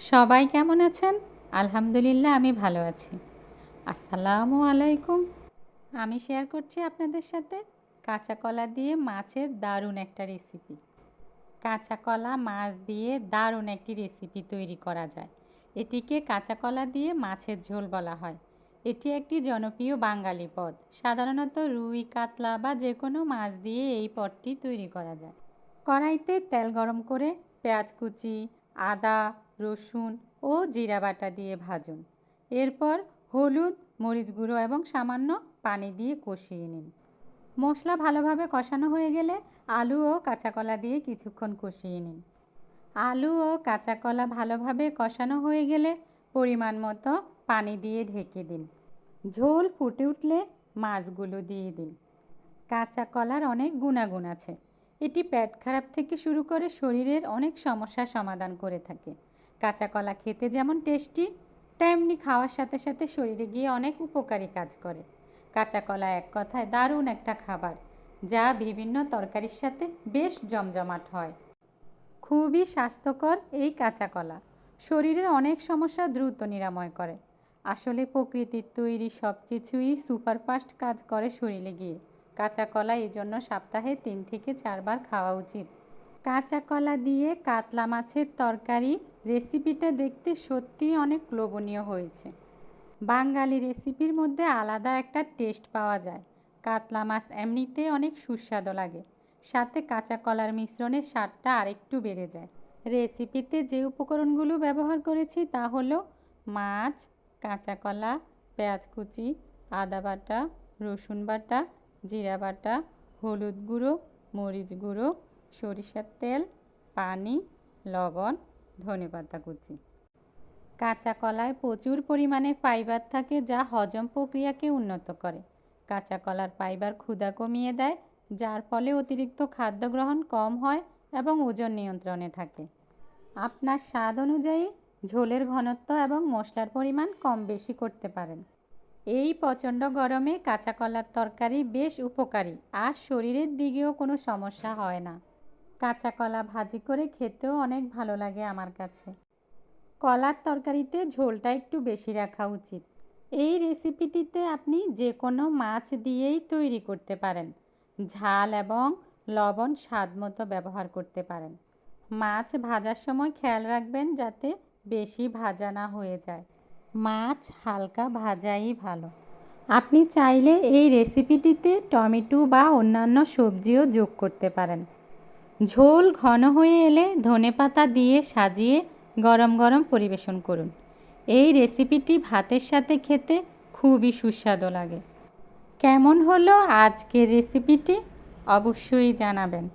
সবাই কেমন আছেন? আলহামদুলিল্লাহ, আমি ভালো আছি। আসসালামু আলাইকুম। আমি শেয়ার করছি আপনাদের সাথে কাঁচা কলা দিয়ে মাছের দারুণ একটা রেসিপি কাঁচা কলা মাছ দিয়ে দারুণ একটি রেসিপি তৈরি করা যায়। এটিকে কাঁচা কলা দিয়ে মাছের ঝোল বলা হয়। এটি একটি জনপ্রিয় বাঙালি পদ। সাধারণত রুই, কাতলা বা যে কোনো মাছ দিয়ে এই পদটি তৈরি করা যায়। কড়াইতে তেল গরম করে পেঁয়াজ কুচি, আদা রসুন ও জিরা বাটা দিয়ে ভাজুন। এরপর হলুদ, মরিচ গুঁড়ো এবং সামান্য পানি দিয়ে কষিয়ে নিন। মশলা ভালোভাবে কষানো হয়ে গেলে আলু ও কাঁচা কলা দিয়ে কিছুক্ষণ কষিয়ে নিন। আলু ও কাঁচা কলা ভালোভাবে কষানো হয়ে গেলে পরিমাণ মতো পানি দিয়ে ঢেকে দিন। ঝোল ফুটে উঠলে মাছগুলো দিয়ে দিন। কাঁচা কলার অনেক গুণাগুণ আছে। এটি পেট খারাপ থেকে শুরু করে শরীরের অনেক সমস্যার সমাধান করে থাকে। কাঁচা কলা খেতে যেমন টেস্টি, তেমনি খাওয়ার সাথে সাথে শরীরে গিয়ে অনেক উপকারী কাজ করে। কাঁচা কলা এক কথায় দারুণ একটা খাবার, যা বিভিন্ন তরকারির সাথে বেশ জমজমাট হয়। খুবই স্বাস্থ্যকর এই কাঁচা কলা শরীরের অনেক সমস্যা দ্রুত নিরাময় করে। আসলে প্রকৃতির তৈরি সব কিছুই সুপারফাস্ট কাজ করে শরীরে গিয়ে। কাঁচা কলা এই জন্য সপ্তাহে তিন থেকে চারবার খাওয়া উচিত। কাঁচা কলা দিয়ে কাতলা মাছের তরকারি রেসিপিটা দেখতে সত্যিই অনেক লোভনীয় হয়েছে। বাঙালি রেসিপির মধ্যে আলাদা একটা টেস্ট পাওয়া যায়। কাতলা মাছ এমনিতে অনেক সুস্বাদু লাগে। সাথে কাঁচা কলার মিশ্রণের স্বাদটা আরেকটু বেড়ে যায়। রেসিপিতে যে উপকরণগুলো ব্যবহার করেছি তা হলো মাছ কাঁচা কলা পেঁয়াজ কুচি, আদা বাটা, রসুন বাটা, জিরা বাটা, হলুদ গুঁড়ো, মরিচ গুঁড়ো সরিষার তেল, পানি, লবণ ধনেপাতা কুচি। কাঁচা কলায় প্রচুর পরিমাণে ফাইবার থাকে যা হজম প্রক্রিয়াকে উন্নত করে। কাঁচা কলার ফাইবার ক্ষুধা কমিয়ে দেয়, যার ফলে অতিরিক্ত খাদ্য গ্রহণ কম হয় এবং ওজন নিয়ন্ত্রণে থাকে। আপনার স্বাদ অনুযায়ী ঝোলের ঘনত্ব এবং মশলার পরিমাণ কম বেশি করতে পারেন। এই প্রচণ্ড গরমে কাঁচা কলার তরকারি বেশ উপকারী, আর শরীরের দিকেও কোনো সমস্যা হয় না। কাঁচা কলা ভাজি করে খেতেও অনেক ভালো লাগে আমার কাছে। কলার তরকারিতে ঝোলটা একটু বেশি রাখা উচিত। এই রেসিপিটিতে আপনি যে কোনো মাছ দিয়েই তৈরি করতে পারেন। ঝাল এবং লবণ স্বাদ মতো ব্যবহার করতে পারেন। মাছ ভাজার সময় খেয়াল রাখবেন যাতে বেশি ভাজা না হয়ে যায়। মাছ হালকা ভাজাই ভালো। আপনি চাইলে এই রেসিপিটিতে টমেটো বা অন্যান্য সবজিও যোগ করতে পারেন। ঝোল ঘন হয়ে এলে ধনে পাতা দিয়ে সাজিয়ে গরম গরম পরিবেশন করুন। এই রেসিপিটি ভাতের সাথে খেতে খুবই সুস্বাদু লাগে। কেমন হলো আজকের রেসিপিটি অবশ্যই জানাবেন।